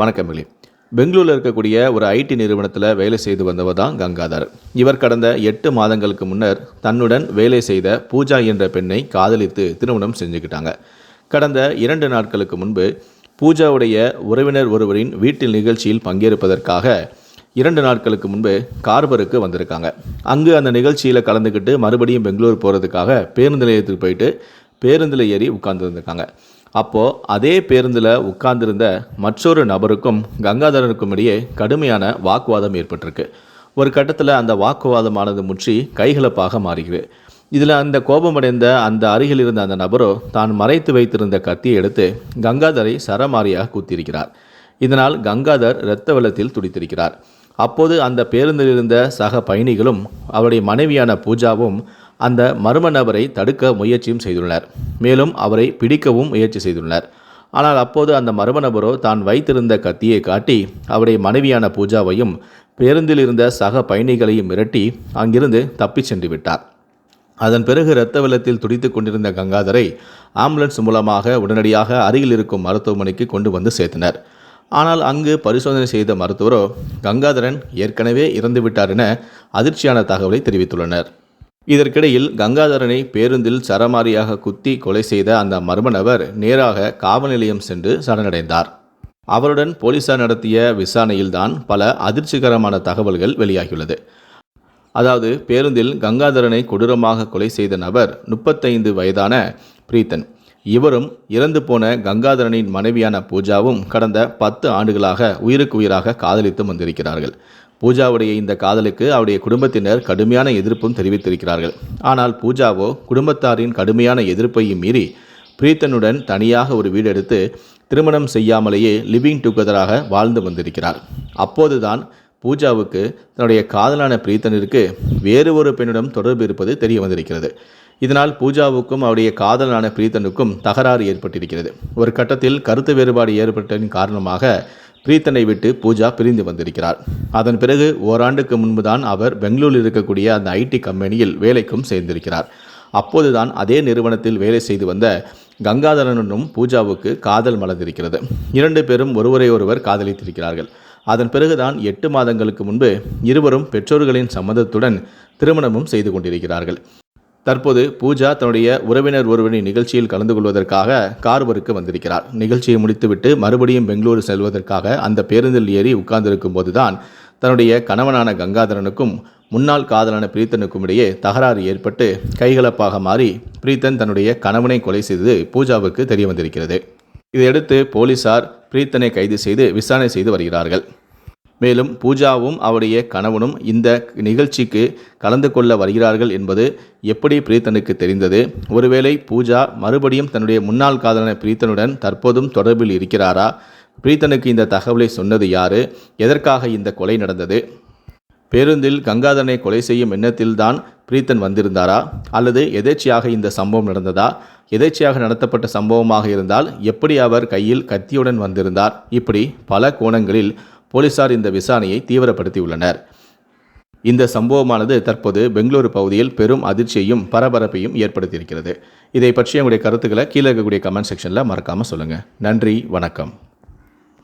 வணக்கம் மிலி பெங்களூரில் இருக்கக்கூடிய ஒரு ஐடி நிறுவனத்தில் வேலை செய்து வந்தவர் தான் கங்காதர். இவர் கடந்த எட்டு மாதங்களுக்கு முன்னர் தன்னுடன் வேலை செய்த பூஜா என்ற பெண்ணை காதலித்து திருமணம் செஞ்சுக்கிட்டாங்க. கடந்த இரண்டு நாட்களுக்கு முன்பு பூஜாவுடைய உறவினர் ஒருவரின் வீட்டில் நிகழ்ச்சியில் பங்கேற்பதற்காக இரண்டு நாட்களுக்கு முன்பு கார்பருக்கு வந்திருக்காங்க. அங்கு அந்த நிகழ்ச்சியில் கலந்துக்கிட்டு மறுபடியும் பெங்களூர் போகிறதுக்காக பேருந்து நிலையத்துக்கு போயிட்டு பேருந்தில் ஏறி உட்கார்ந்துருந்துருக்காங்க. அப்போது அதே பேருந்தில் உட்கார்ந்திருந்த மற்றொரு நபருக்கும் கங்காதரனுக்கும் இடையே கடுமையான வாக்குவாதம் ஏற்பட்டிருக்கு. ஒரு கட்டத்தில் அந்த வாக்குவாதமானது முற்றி கைகலப்பாக மாறுகிறது. இதில் அந்த கோபமடைந்த அந்த அருகில் இருந்த அந்த நபரோ தான் மறைத்து வைத்திருந்த கத்தியை எடுத்து கங்காதரை சரமாரியாக குத்தியிருக்கிறார். இதனால் கங்காதர் இரத்த வெள்ளத்தில் துடித்திருக்கிறார். அப்போது அந்த பேருந்தில் இருந்த சக பயணிகளும் அவருடைய மனைவியான பூஜாவும் அந்த மர்ம நபரை தடுக்க முயற்சியும் செய்துள்ளனர். மேலும் அவரை பிடிக்கவும் முயற்சி செய்துள்ளனர். ஆனால் அப்போது அந்த மர்ம நபரோ தான் வைத்திருந்த கத்தியை காட்டி அவருடைய மனைவியான பூஜாவையும் பேருந்தில் இருந்த சக பயணிகளையும் மிரட்டி அங்கிருந்து தப்பிச் சென்று விட்டார். அதன் பிறகு இரத்த வெள்ளத்தில் துடித்து கொண்டிருந்த கங்காதரை ஆம்புலன்ஸ் மூலமாக உடனடியாக அருகில் இருக்கும் மருத்துவமனைக்கு கொண்டு வந்து சேர்த்தனர். ஆனால் அங்கு பரிசோதனை செய்த மருத்துவரோ கங்காதரன் ஏற்கனவே இறந்துவிட்டார் என அதிர்ச்சியான தகவலை தெரிவித்துள்ளனர். இதற்கிடையில் கங்காதரனை பேருந்தில் சரமாரியாக குத்தி கொலை செய்த அந்த மர்ம நபர் நேராக காவல் நிலையம் சென்று சரணடைந்தார். அவருடன் போலீசார் நடத்திய விசாரணையில்தான் பல அதிர்ச்சிகரமான தகவல்கள் வெளியாகியுள்ளது. அதாவது பேருந்தில் கங்காதரனை கொடூரமாக கொலை செய்த நபர் முப்பத்தைந்து வயதான பிரீத்தன். இவரும் இறந்து போன கங்காதரனின் மனைவியான பூஜாவும் கடந்த பத்து ஆண்டுகளாக உயிருக்கு உயிராக காதலித்து வந்திருக்கிறார்கள். பூஜாவுடைய இந்த காதலுக்கு அவருடைய குடும்பத்தினர் கடுமையான எதிர்ப்பும் தெரிவித்திருக்கிறார்கள். ஆனால் பூஜாவோ குடும்பத்தாரின் கடுமையான எதிர்ப்பையும் மீறி பிரீத்தனுடன் தனியாக ஒரு வீடு எடுத்து திருமணம் செய்யாமலேயே லிவிங் டுகெதராக வாழ்ந்து வந்திருக்கிறார். அப்போதுதான் பூஜாவுக்கு தன்னுடைய காதலான பிரீத்தனிற்கு வேறு ஒரு பெண்ணிடம் தொடர்பு இருப்பது தெரிய வந்திருக்கிறது. இதனால் பூஜாவுக்கும் அவருடைய காதலான பிரீத்தனுக்கும் தகராறு ஏற்பட்டிருக்கிறது. ஒரு கட்டத்தில் கருத்து வேறுபாடு ஏற்பட்டதின் காரணமாக பிரீத்தனை விட்டு பூஜா பிரிந்து வந்திருக்கிறார். அதன் பிறகு ஓராண்டுக்கு முன்புதான் அவர் பெங்களூரில் இருக்கக்கூடிய அந்த ஐடி கம்பெனியில் வேலைக்கும் சேர்ந்திருக்கிறார். அப்போதுதான் அதே நிறுவனத்தில் வேலை செய்து வந்த கங்காதரனும் பூஜாவுக்கு காதல் மலர்ந்திருக்கிறது. இரண்டு பேரும் ஒருவரை ஒருவர் காதலித்திருக்கிறார்கள். அதன் பிறகுதான் எட்டு மாதங்களுக்கு முன்பு இருவரும் பெற்றோர்களின் சம்மதத்துடன் திருமணமும் செய்து கொண்டிருக்கிறார்கள். தற்போது பூஜா தன்னுடைய உறவினர் ஒருவரின் நிகழ்ச்சியில் கலந்து கொள்வதற்காக கார்வருக்கு வந்திருக்கிறார். நிகழ்ச்சியை முடித்துவிட்டு மறுபடியும் பெங்களூரு செல்வதற்காக அந்த பேருந்தில் ஏறி உட்கார்ந்திருக்கும் போதுதான் தன்னுடைய கணவனான கங்காதரனுக்கும் முன்னாள் காதலான பிரீத்தனுக்கும் இடையே தகராறு ஏற்பட்டு கைகலப்பாக மாறி பிரீத்தன் தன்னுடைய கணவனை கொலை செய்தது பூஜாவுக்கு தெரிய வந்திருக்கிறது இதையடுத்து போலீசார் பிரீத்தனை கைது செய்து விசாரணை செய்து வருகிறார்கள். மேலும் பூஜாவும் அவருடைய கணவனும் இந்த நிகழ்ச்சிக்கு கலந்து கொள்ள வருகிறார்கள் என்பது எப்படி பிரீத்தனுக்கு தெரிந்தது? ஒருவேளை பூஜா மறுபடியும் தன்னுடைய முன்னாள் காதலன பிரீத்தனுடன் தற்போதும் தொடர்பில் இருக்கிறாரா? பிரீத்தனுக்கு இந்த தகவலை சொன்னது யாரு? எதற்காக இந்த கொலை நடந்தது? பேருந்தில் கங்காதரனை கொலை செய்யும் எண்ணத்தில்தான் பிரீத்தன் வந்திருந்தாரா? அல்லது எதேச்சியாக இந்த சம்பவம் நடந்ததா? எதேச்சியாக நடத்தப்பட்ட சம்பவமாக இருந்தால் எப்படி அவர் கையில் கத்தியுடன் வந்திருந்தார்? இப்படி பல கோணங்களில் போலீசார் இந்த விசாரணையை தீவிரப்படுத்தியுள்ளனர். இந்த சம்பவமானது தற்போது பெங்களூரு பகுதியில் பெரும் அதிர்ச்சியையும் பரபரப்பையும் ஏற்படுத்தியிருக்கிறது. இதை பற்றி உங்களுடைய கருத்துக்களை கீழே இருக்கக்கூடிய கமெண்ட் செக்ஷனில் மறக்காமல் சொல்லுங்கள் நன்றி வணக்கம்.